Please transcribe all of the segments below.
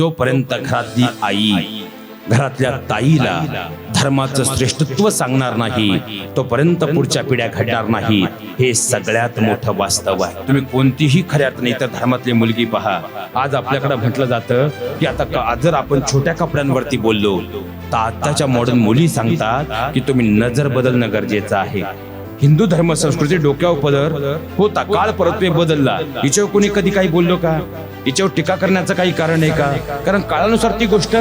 जोपर्यंत घरातली आई घरातल्या ताईला धर्माचं श्रेष्ठत्व सांगणार नाही तोपर्यंत पुढच्या पिढ्या घडणार नाही हे सगळ्यात मोठं वास्तव आहे. तुम्ही कोणतीही खऱ्या नाही तर धर्मातली मुलगी पहा. आज आपल्याकडे म्हटलं जातं की आता का- जर आपण छोट्या कपड्यांवरती बोललो तर आताच्या मॉडर्न मुली सांगतात की तुम्ही नजर बदलणं गरजेचं आहे. हिंदू धर्म संस्कृती डोक्यावर पदर होता. काळ परत्वे बदलला. हिच्यावर कोणी कधी काही बोललो का? हिच्यावर टीका करण्याचं काही कारण आहे का? कारण काळानुसार ती गोष्ट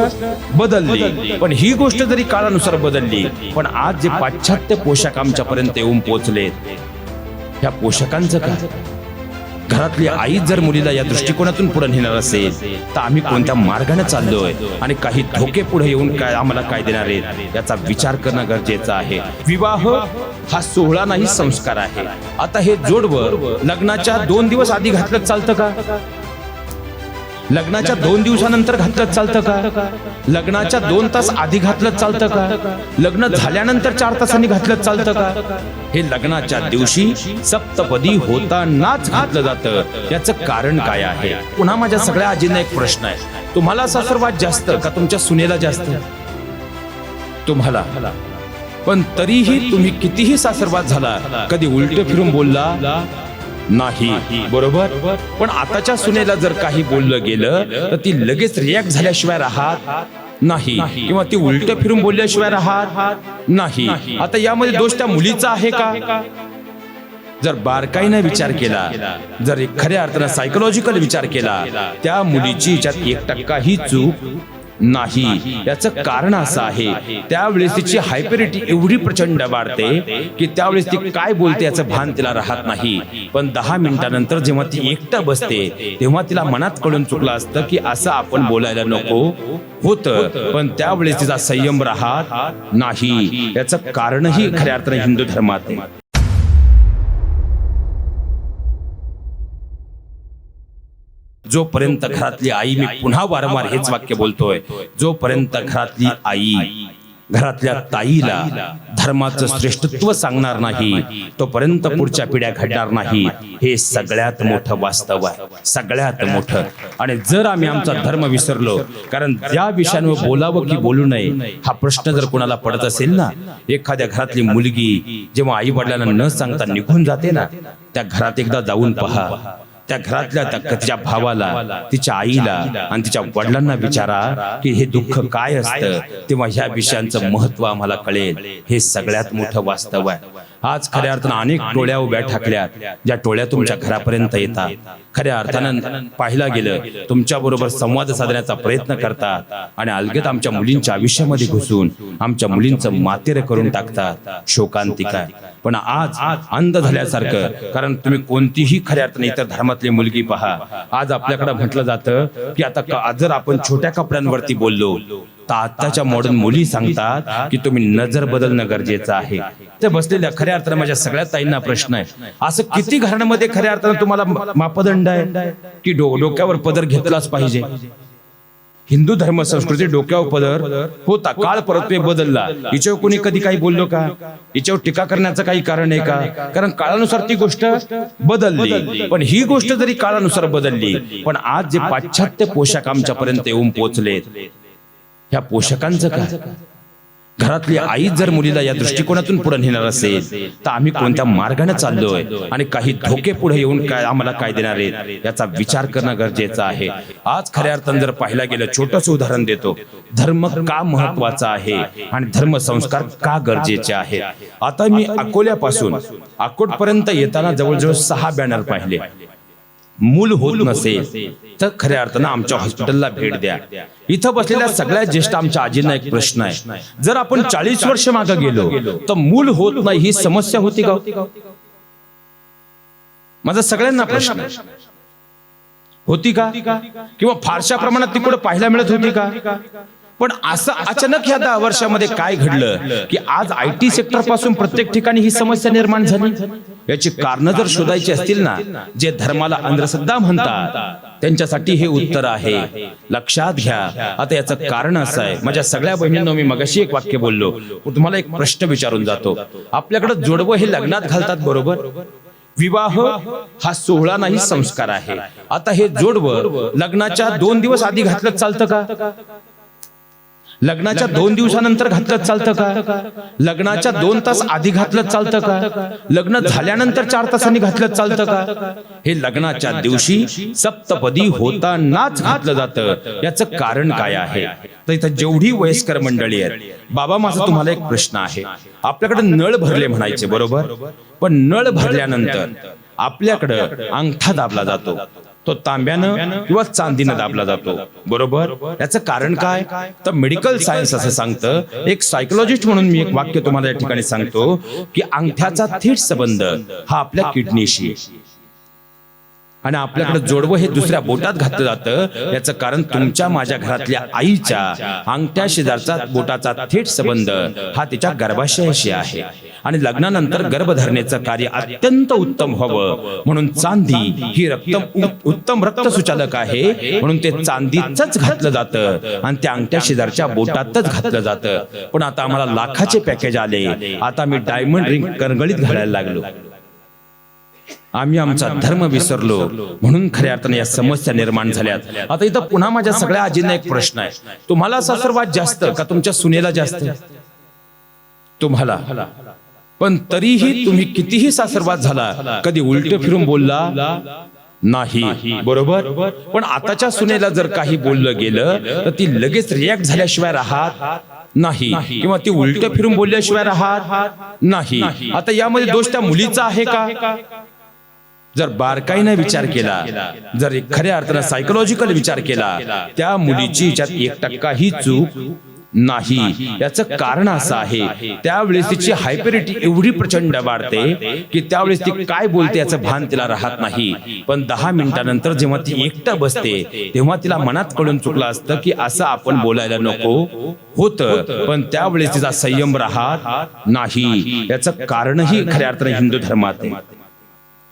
बदलली. पण ही गोष्ट जरी काळानुसार बदलली पण आज जे पाश्चात्य पोशाख आमच्यापर्यंत येऊन पोहोचले ह्या पोशाखांचं काय? घरातली आईच जर मुलीला या दृष्टिकोनातून पुढे नेणार असेल तर आम्ही कोणत्या मार्गाने चाललोय आणि काही धोके पुढे येऊन काय आम्हाला काय देणार आहेत याचा विचार करणं गरजेचं आहे. विवाह हा सोहळा नाही संस्कार आहे. आता हे जोडवर लग्नाच्या दोन दिवस आधी घातलं चालतं का? लग्नाच्या दोन दिवसानंतर घातलं चालतं का? लग्नाच्या दोन तास आधी घातलं चालतं का? लग्न झाल्यानंतर चार तासांनी घातलं चालतं का? हे लग्नाच्या दिवशी सप्तपदी होतानाच घातलं जातं. याचं कारण काय आहे? पुन्हा माझ्या सगळ्या आजींना एक प्रश्न आहे. तुम्हाला सासरवाद जास्त का तुमच्या सुनेला जास्त? तुम्हाला. पण तरीही तुम्ही कितीही सासरवाद झाला कधी उलट फिरून बोलला नाही. बरोबर? पण आताच्या सुनेला जर काही बोललं गेलं तर ती लगेच रिॲक्ट झाल्याशिवाय राहत नाही. किंवा ती उलट फिरून बोलल्याशिवाय राहत नाही. आता यामध्ये दोष त्या मुलीचा आहे का? जर बारकाईने विचार केला जर एक खऱ्या अर्थानं सायकोलॉजिकल विचार केला त्या मुलीची याच्यात एक टक्काही चूक नाही. याचं कारण असं आहे. त्यावेळेस तिची हायपरिटी एवढी प्रचंड वाढते की त्यावेळेस ती काय बोलते याचं भान तिला राहत नाही. पण दहा मिनिटानंतर जेव्हा ती एकटं बसते तेव्हा तिला मनात कळून चुकलं असतं की असं आपण बोलायला नको. होत पण त्यावेळेस तिचा संयम राहत नाही. याचं कारणही खऱ्या अर्थाने हिंदू धर्मात जोपर्यंत घरातली आई मी पुन्हा वारंवार हेच वाक्य बोलतोय जोपर्यंत घरातली आई घरातल्या ताईला धर्माचं श्रेष्ठत्व सांगणार नाही तोपर्यंत पुढच्या पिढ्या घडणार नाही. हे सगळ्यात मोठं वास्तव आहे सगळ्यात मोठं. आणि जर आम्ही आमचा धर्म विसरलो कारण त्या विषयांवर बोलावं की बोलू नये हा प्रश्न जर कोणाला पडत असेल ना एखाद्या घरातली मुलगी जेव्हा आई वडिलांना न सांगता निघून जाते ना त्या घरात एकदा जाऊन पहा. त्या घरातल्या तिच्या भावाला तिच्या आईला आणि तिच्या वडिलांना विचारा की हे दुःख काय असतं? तेव्हा ह्या विषयांचं महत्त्व आम्हाला कळेल. हे सगळ्यात मोठं वास्तव आहे. आज खऱ्या अर्थानं अनेक टोळ्या उभ्या ठाकल्यात ज्या टोळ्या तुमच्या घरापर्यंत येतात. खऱ्या अर्थानं पाहिला गेलं. तुमच्या बरोबर संवाद साधण्याचा प्रयत्न करतात आणि अलगद आमच्या मुलींच्या आयुष्यामध्ये घुसून आमच्या मुलींचं मातेर करून टाकतात. शोकांतिका पण आज अंध झाल्यासारखं कारण तुम्ही कोणतीही खऱ्या अर्थाने इतर धर्मातली मुलगी पहा. आज आपल्याकडे म्हटलं जातं की आता जर आपण छोट्या कपड्यांवरती बोललो तर आताच्या मॉडर्न मुली सांगतात की तुम्ही नजर बदलणं गरजेचं आहे. ते बसलेल्या खऱ्या अर्थानं माझ्या सगळ्या ताईंना प्रश्न आहे. असं किती घरांमध्ये खऱ्या अर्थानं तुम्हाला मापदंड आहे की डोक्यावर पदर घेतलाच पाहिजे. हिंदू धर्म संस्कृती डोक्यावर पदर होता काळ परत्वे बदलला. हिच्यावर कोणी कधी काही बोललो का? हिच्यावर टीका करण्याचं काही कारण आहे का? कारण काळानुसार ती गोष्ट बदलली. पण ही गोष्ट जरी काळानुसार बदलली पण आज जे पाश्चात्य पोशाख आमच्यापर्यंत येऊन पोहोचलेत ह्या पोषकांचं काय? घरातली आई जर मुलीला या दृष्टिकोनातून पुढे नेणार असेल तर आम्ही कोणत्या मार्गाने चाललोय आणि काही धोके पुढे येऊन काय आम्हाला काय देणार आहेत याचा विचार करणं गरजेचं आहे. आज खऱ्या अर्थानं जर पाहिला गेलं छोटस उदाहरण देतो. धर्म का महत्त्वाचा आहे आणि धर्म संस्कार का गरजेचे आहे? आता मी अकोल्यापासून अकोट पर्यंत येताना जवळजवळ सहा बॅनर पाहिले. मूल होत नसेल तर खऱ्या अर्थानं आमच्या हॉस्पिटलला भेट द्या. इथं बसलेल्या सगळ्या ज्येष्ठ आमच्या आजींना एक प्रश्न आहे. जर आपण चाळीस वर्ष मागे गेलो तर मूल होत नाही ही समस्या होती का? माझा सगळ्यांना प्रश्न. होती का? किंवा फारशा प्रमाणात तिकडे पाहायला मिळत होती का? पण असं अचानक ह्या दहा वर्षामध्ये काय घडलं की आज आय टी सेक्टरपासून प्रत्येक ठिकाणी ही समस्या निर्माण झाली? याची कारण जर शोधायची असतील ना जे धर्माला अंधश्रद्धा म्हणतात त्यांच्यासाठी हे उत्तर आहे. लक्षात घ्या. आता याचं कारण असं आहे. माझ्या सगळ्या बहिणींना मी मगाशी एक वाक्य बोललो. तुम्हाला एक प्रश्न विचारून जातो. आपल्याकडे जोडवं हे लग्नात घालतात बरोबर? विवाह हा सोहळा नाही संस्कार आहे. आता हे जोडवं लग्नाच्या दोन दिवस आधी घातलं चालतं का? लग्नाच्या दोन दिवसानंतर घातलं चालतं का? लग्नाच्या दोन तास आधी घातलं चालतं का? लग्न झाल्यानंतर चार तासांनी घातलं चालतं का? हे लग्नाच्या दिवशी सप्तपदी होतानाच घातलं जातं. याचं कारण काय आहे? तर इथं जेवढी वयस्कर मंडळी आहेत बाबा माझा तुम्हाला एक प्रश्न आहे. आपल्याकडे नळ भरले म्हणायचे बरोबर? पण नळ भरल्यानंतर आपल्याकडं अंगठा दाबला जातो. तो तांब्यानं किंवा चांदीनं दाबला जातो. बरोबर? याचं कारण काय? तर मेडिकल सायन्स असं सांगतं. एक सायकोलॉजिस्ट म्हणून मी एक वाक्य तुम्हाला या ठिकाणी सांगतो की अंगठ्याचा थेट संबंध हा आपल्या किडनीशी. आणि आपल्याकडे जोडवं हे दुसऱ्या बोटात घातलं जातं. याचं कारण तुमच्या माझ्या घरातल्या आईच्या अंगठ्या शेजारचा बोटाचा थेट संबंध. हा तिच्या गर्भाशयाशी आहे. आणि लग्नानंतर गर्भधारणेचं कार्य अत्यंत उत्तम व्हावं. म्हणून चांदी ही रक्त उत्तम रक्त सुचालक आहे. म्हणून ते चांदीच घातलं जातं. आणि त्या अंगठ्या शेजारच्या बोटातच घातलं जातं. पण आता आम्हाला लाखाचे पॅकेज आले. आता मी डायमंड रिंग कणगळीत घालायला लागलो. आम्ही आमचा धर्म विसरलो. म्हणून खऱ्या अर्थाने या समस्या निर्माण झाल्यात. आता इथं पुन्हा माझ्या सगळ्या आजींना एक प्रश्न आहे. तुम्हाला सासरवाद जास्त का तुमच्या सुनेला जास्त? तुम्हाला. पण तरीही तुम्ही कितीही सासरवाद झाला कधी उलट फिरून बोलला? नाही. बरोबर? पण आताच्या सुनेला जर काही बोललं गेलं तर ती लगेच रिॲक्ट झाल्याशिवाय राहत नाही. किंवा ती उलट फिरून बोलल्याशिवाय राहत नाही. आता यामध्ये दोष त्या मुलीचा आहे का? जर बारकाईने विचार केला जर खऱ्या अर्थानं सायकोलॉजिकल विचार केला त्या मुलीची याच्यात एक टक्काही चूक नाही. याचं कारण असं आहे. त्यावेळेस तिची हायपरिटी एवढी प्रचंड वाढते की त्यावेळेस ती काय बोलते याचं भान तिला राहत नाही. पण दहा मिनिटानंतर जेव्हा ती एकटं बसते तेव्हा तिला मनात कळून चुकलं असतं की असं आपण बोलायला नको. होतं. पण त्यावेळेस तिचा संयम राहत नाही. याचं कारणही खऱ्या अर्थाने हिंदू धर्मात आहे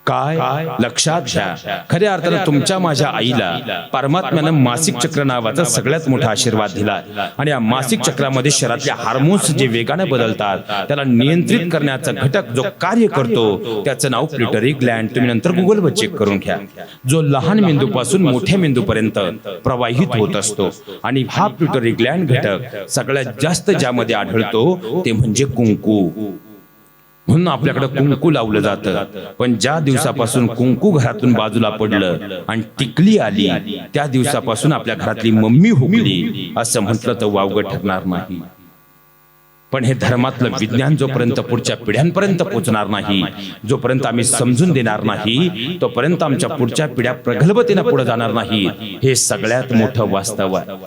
काय लक्षात घ्या. खऱ्या अर्थानं तुमच्या माझ्या आईला परमात्म्यानं मासिक चक्र नावाचा सगळ्यात मोठा आशीर्वाद दिला. आणि या मासिक चक्रामध्ये शरीरातले हार्मोन्स जे वेगाने बदलतात त्याला नियंत्रित करण्याचा घटक जो कार्य करतो त्याचं नाव प्युटरी ग्लँड तुम्ही नंतर गुगलवर चेक करून घ्या. जो लहान मेंदूपासून मोठ्या मेंदूपर्यंत प्रवाहित होत असतो. आणि हा प्युटरी ग्लँड घटक सगळ्यात जास्त ज्यामध्ये आढळतो ते म्हणजे कुंकू. म्हणून आपल्याकडे कुंकू लावलं जातं. पण ज्या दिवसापासून कुंकू घरातून बाजूला पडलं आणि टिकली आली त्या दिवसापासून आपल्या घरातली मम्मी हुकली असं म्हटलं तर वावगं ठरणार नाही. पण हे धर्मातलं विज्ञान जोपर्यंत पुढच्या पिढ्यांपर्यंत पोहोचणार नाही जोपर्यंत आम्ही समजून देणार नाही तोपर्यंत आमच्या पुढच्या पिढ्या प्रगल्भतेनं पुढे जाणार नाही. हे सगळ्यात मोठं वास्तव आहे.